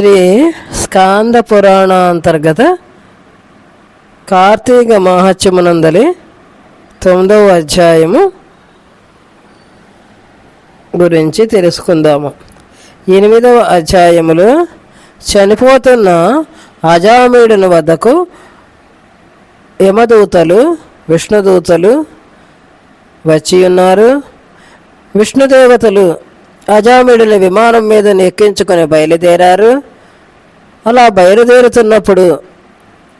శ్రీ స్కాంద పురాణ అంతర్గత కార్తీక మహత్యమునందలి తొమ్మిదవ అధ్యాయము గురించి తెలుసుకుందాము. ఎనిమిదవ అధ్యాయములో చనిపోతున్న అజామీడుని వద్దకు యమదూతలు విష్ణుదూతలు వచ్చి ఉన్నారు. విష్ణుదేవతలు అజామిడుని విమానం మీద ఎక్కించుకొని బయలుదేరారు. అలా బయలుదేరుతున్నప్పుడు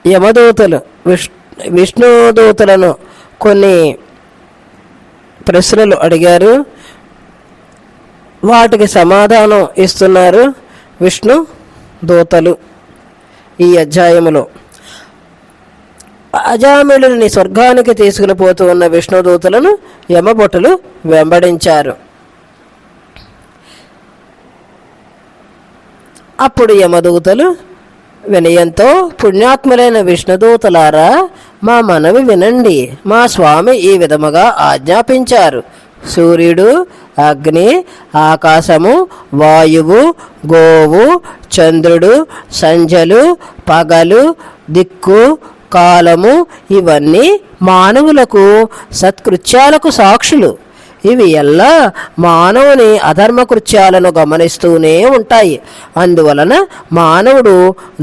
యమదూతలు విష్ విష్ణుదూతలను కొన్ని ప్రశ్నలు అడిగారు. వాటికి సమాధానం ఇస్తున్నారు విష్ణు దూతలు ఈ అధ్యాయములో. అజామిళుని స్వర్గానికి తీసుకుని పోతూ ఉన్న విష్ణుదూతలను యమభటులు వెంబడించారు. అప్పుడు యమదూతలు వినయంతో పుణ్యాత్ములైన విష్ణుదూతలారా మా మనవి వినండి. మా స్వామి ఈ విధముగా ఆజ్ఞాపించారు. సూర్యుడు అగ్ని ఆకాశము వాయువు గోవు చంద్రుడు సంజలు పగలు దిక్కు కాలము ఇవన్నీ మానవులకు సత్కృత్యాలకు సాక్షులు. ఇవి ఎల్లా మానవుని అధర్మ కృత్యాలను గమనిస్తూనే ఉంటాయి. అందువలన మానవుడు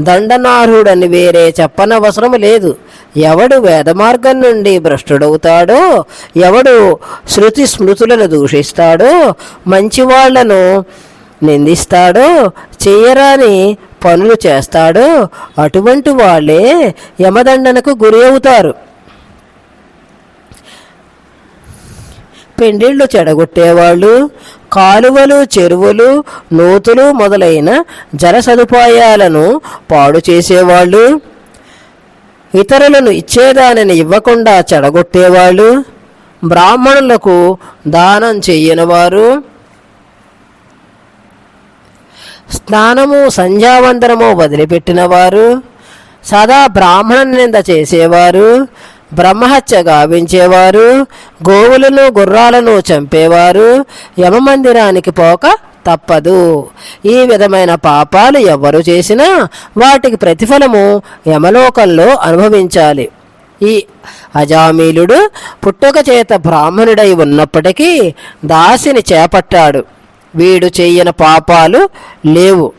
దండనార్హుడని వేరే చెప్పనవసరం లేదు. ఎవడు వేద మార్గం నుండి భ్రష్టుడవుతాడో ఎవడు శృతి స్మృతులను దూషిస్తాడో మంచివాళ్ళను నిందిస్తాడో చేయరాని పనులు చేస్తాడో అటువంటి వాళ్ళే యమదండనకు గురి అవుతారు పెండిళ్ళు చెడగొట్టేవాళ్ళు కాలువలు చెరువులు నూతులు మొదలైన జల సదుపాయాలను పాడు చేసేవాళ్ళు ఇతరులను ఇచ్చేదానిని ఇవ్వకుండా చెడగొట్టేవాళ్ళు బ్రాహ్మణులకు దానం చెయ్యనివారు స్నానము సంధ్యావందనము వదిలిపెట్టినవారు సదా బ్రాహ్మణ నింద చేసేవారు బ్రహ్మహత్య గావించేవారు గోవులను గుర్రాలను చంపేవారు యమమందిరానికి పోక తప్పదు. ఈ విధమైన పాపాలు ఎవరు చేసినా వాటికి ప్రతిఫలము యమలోకంలో అనుభవించాలి. ఈ అజామీలుడు పుట్టుక చేత బ్రాహ్మణుడై ఉన్నప్పటికీ దాసిని చేపట్టాడు. వీడు చేయని పాపాలు లేవు.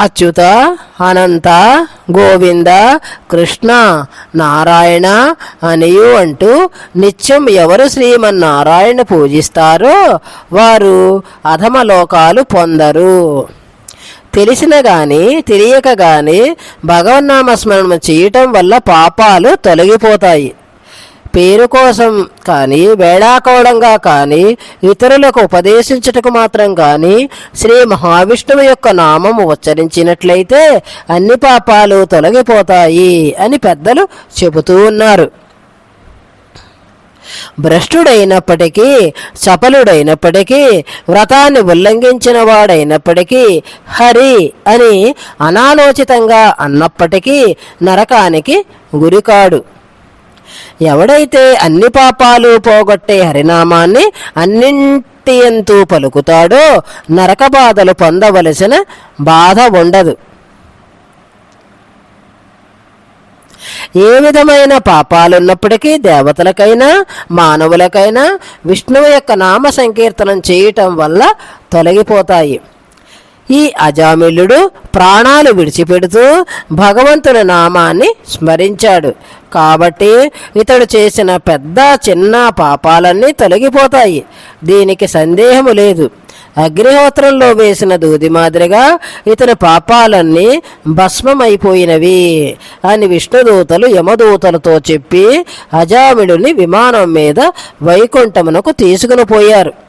అచ్యుత అనంత గోవింద కృష్ణ నారాయణ అనియు అంటూ నిత్యం ఎవరు శ్రీమన్నారాయణ పూజిస్తారో వారు అధమలోకాలు పొందరు. తెలిసిన గాని తెలియక గాని భగవన్నామస్మరణం చేయటం వల్ల పాపాలు తొలగిపోతాయి. పేరు కోసం కానీ వేళాకోళంగా కానీ ఇతరులకు ఉపదేశించుటకు మాత్రం కానీ శ్రీ మహావిష్ణువు యొక్క నామము ఉచ్చరించినట్లయితే అన్ని పాపాలు తొలగిపోతాయి అని పెద్దలు చెబుతూ ఉన్నారు. భ్రష్టుడైనప్పటికీ చపలుడైనప్పటికీ వ్రతాన్ని ఉల్లంఘించిన వాడైనప్పటికీ హరి అని అనాలోచితంగా అన్నప్పటికీ నరకానికి గురికాడు. ఎవడైతే అన్ని పాపాలు పోగొట్టే హరినామాన్ని అన్నింటి ఎంతూ పలుకుతాడో నరక బాధలు పొందవలసిన బాధ ఉండదు. ఏ విధమైన పాపాలున్నప్పటికీ దేవతలకైనా మానవులకైనా విష్ణువు యొక్క నామ సంకీర్తనం చేయటం వల్ల తొలగిపోతాయి. ఈ అజామిళుడు ప్రాణాలు విడిచిపెడుతూ భగవంతుని నామాన్ని స్మరించాడు. కాబట్టి ఇతడు చేసిన పెద్ద చిన్న పాపాలన్నీ తొలగిపోతాయి. దీనికి సందేహము లేదు. అగ్నిహోత్రంలో వేసిన దూది మాదిరిగా ఇతని పాపాలన్నీ భస్మమైపోయినవి అని విష్ణుదూతలు యమదూతలతో చెప్పి అజామిడుని విమానం మీద వైకుంఠమునకు తీసుకుని పోయారు.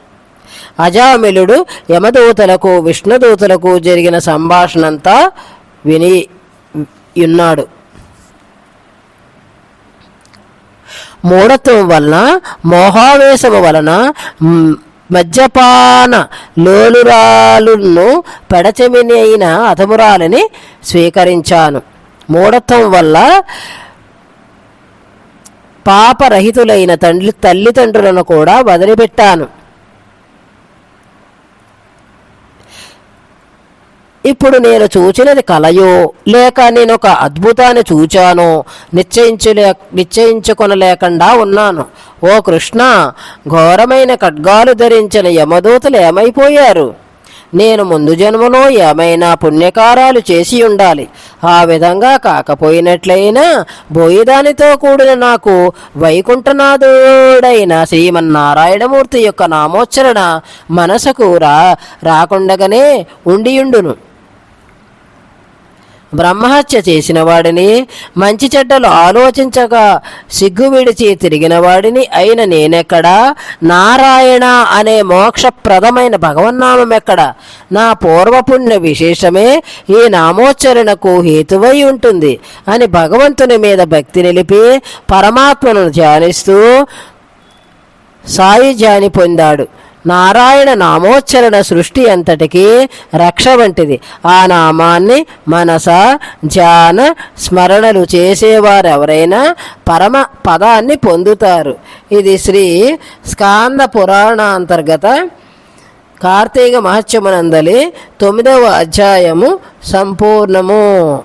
అజామిలుడు యమదూతలకు విష్ణుదూతలకు జరిగిన సంభాషణంతా విని ఉన్నాడు. మూఢత్వం వలన మోహావేశము వలన మద్యపాన లోలురాలును పెడచెమిని అయిన అధమురాలని స్వీకరించాను. మూఢత్వం వల్ల పాపరహితులైన తండ్రి తల్లిదండ్రులను కూడా వదిలిపెట్టాను. ఇప్పుడు నేను చూచినది కలయో లేక నేను ఒక అద్భుతాన్ని చూచానో నిశ్చయించలే నిశ్చయించుకొనలేకుండా ఉన్నాను. ఓ కృష్ణ ఘోరమైన ఖడ్గాలు ధరించిన యమదూతలు ఏమైపోయారు? నేను ముందు జన్మలో ఏమైనా పుణ్యకారాలు చేసి ఉండాలి. ఆ విధంగా కాకపోయినట్లయినా బోయిదానితో కూడిన నాకు వైకుంఠనాథుడైన శ్రీమన్నారాయణమూర్తి యొక్క నామోచ్చరణ మనసుకు రా రాకుండగానే ఉండియుండును. బ్రహ్మహత్య చేసిన వాడిని మంచి చెడ్డలు ఆలోచించగా సిగ్గు విడిచి తిరిగిన వాడిని అయిన నేనెక్కడా? నారాయణ అనే మోక్షప్రదమైన భగవన్నామం ఎక్కడ నా పూర్వపుణ్య విశేషమే ఈ నామోచ్చరణకు హేతువై ఉంటుంది అని భగవంతుని మీద భక్తి నిలిపి పరమాత్మను ధ్యానిస్తూ సాయుధ్యాన్ని పొందాడు. నారాయణ నామోచ్చరణ సృష్టి అంతటికి రక్ష వంటిది. ఆ నామాన్ని మనస ధ్యాన స్మరణలు చేసేవారెవరైనా పరమ పదాన్ని పొందుతారు. ఇది శ్రీ స్కాంద పురాణ అంతర్గత కార్తీక మహత్యమునందలి తొమ్మిదవ అధ్యాయము సంపూర్ణము.